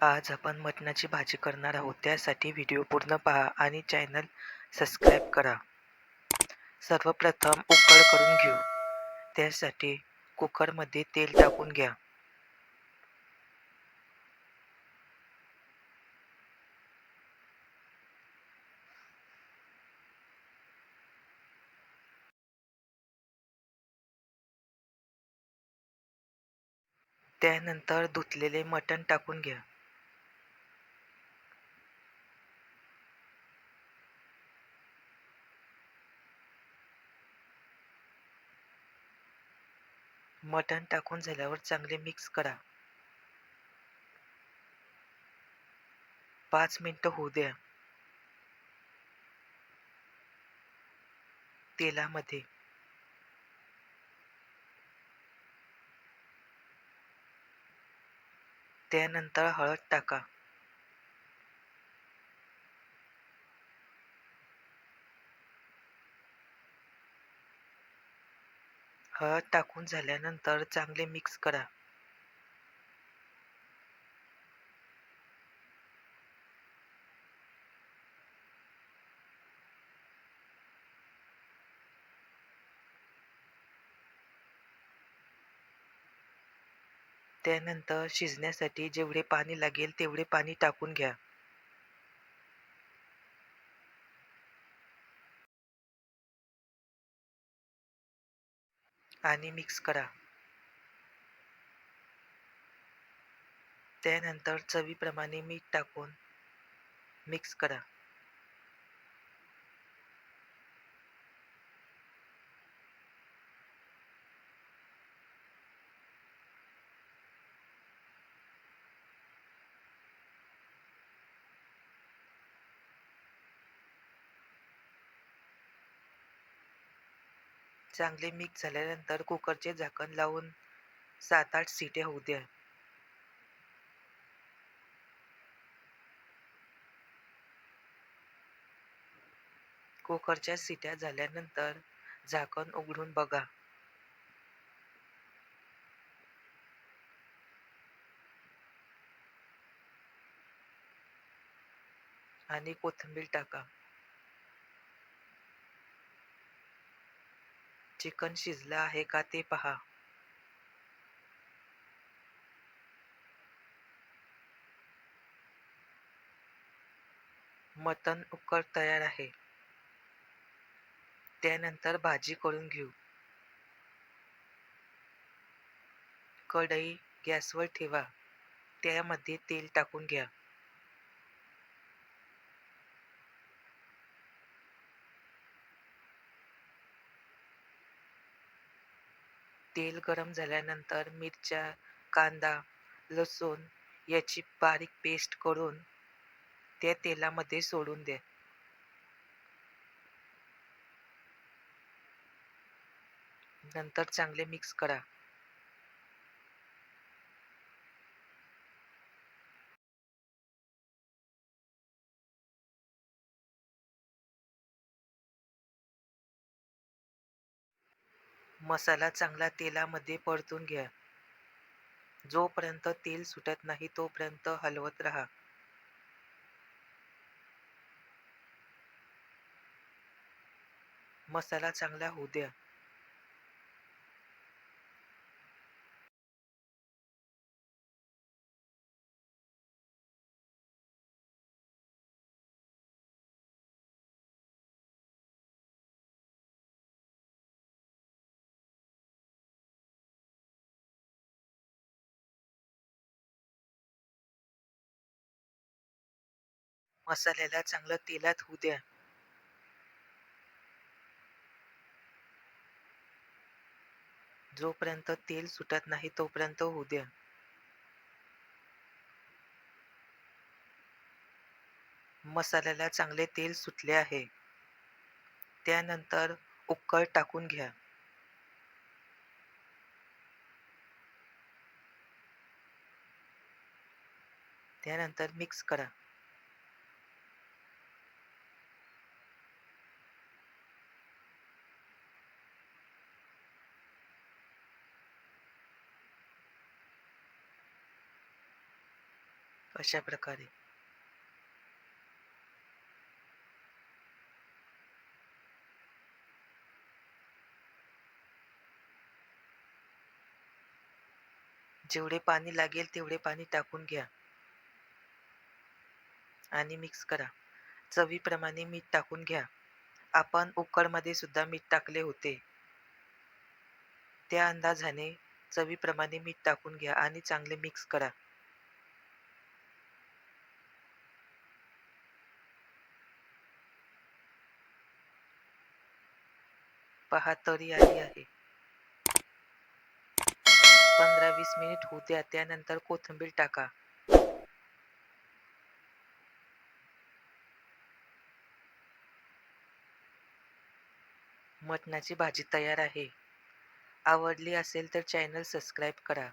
आज आपण मटणाची भाजी करणार आहोत. त्यासाठी व्हिडिओ पूर्ण पहा आणि चॅनल सबस्क्राईब करा. सर्वप्रथम उकळ करून घेऊ. त्यासाठी कुकरमध्ये तेल टाकून घ्या. त्यानंतर धुतलेले मटण टाकून घ्या. मटण टाकून झाल्यावर चांगले मिक्स करा. पाच मिनिटं होऊ द्या. तेलामध्ये. त्यानंतर हळद टाका. हळद टाकून झाल्यानंतर चांगले मिक्स करा. त्यानंतर शिजण्यासाठी जेवढे पाणी लागेल तेवढे पाणी टाकून घ्या. आणि मिक्स करा. त्यानंतर चवीप्रमाणे मीठ टाकून मिक्स करा. चांगले मिक्स झाल्यानंतर कुकरचे झाकण लावून सात आठ सीट्या होऊ द्या. कुकरच्या सीट्या झाल्यानंतर झाकण उघडून बघा. आणि कोथिंबीर टाका. चिकन शिजलं आहे का ते पहा. मटण उकळ तयार आहे. त्यानंतर भाजी करून घेऊ. कढई गॅसवर ठेवा. त्यामध्ये तेल टाकून घ्या. तेल गरम झाल्यानंतर मिरच्या कांदा लसूण याची बारीक पेस्ट करून त्या तेलामध्ये सोडून द्या. नंतर चांगले मिक्स करा. मसाला चांगला तेलामध्ये परतून घ्या. जोपर्यंत तेल सुटत नाही तोपर्यंत हलवत राहा. मसाला चांगला होऊ द्या. मसाल्याला चांगलं तेलात होऊ द्या. जोपर्यंत तेल सुटत नाही तोपर्यंत होऊ द्या. मसाल्याला चांगले तेल सुटले आहे. त्यानंतर उकळ टाकून घ्या. त्यानंतर मिक्स करा. अशा प्रकारे जेवढे पाणी लागेल तेवढे पाणी टाकून घ्या. आणि मिक्स करा. चवीप्रमाणे मीठ टाकून घ्या. आपण उकडमध्ये सुद्धा मीठ टाकले होते. त्या अंदाजाने चवीप्रमाणे मीठ टाकून घ्या आणि चांगले मिक्स करा. पहा तरी आली आहे. पंधरा वीस मिनिट होऊ द्या त्यानंतर कोथिंबीर टाका. मटणाची भाजी तयार आहे. आवडली असेल तर चॅनल सबस्क्राईब करा.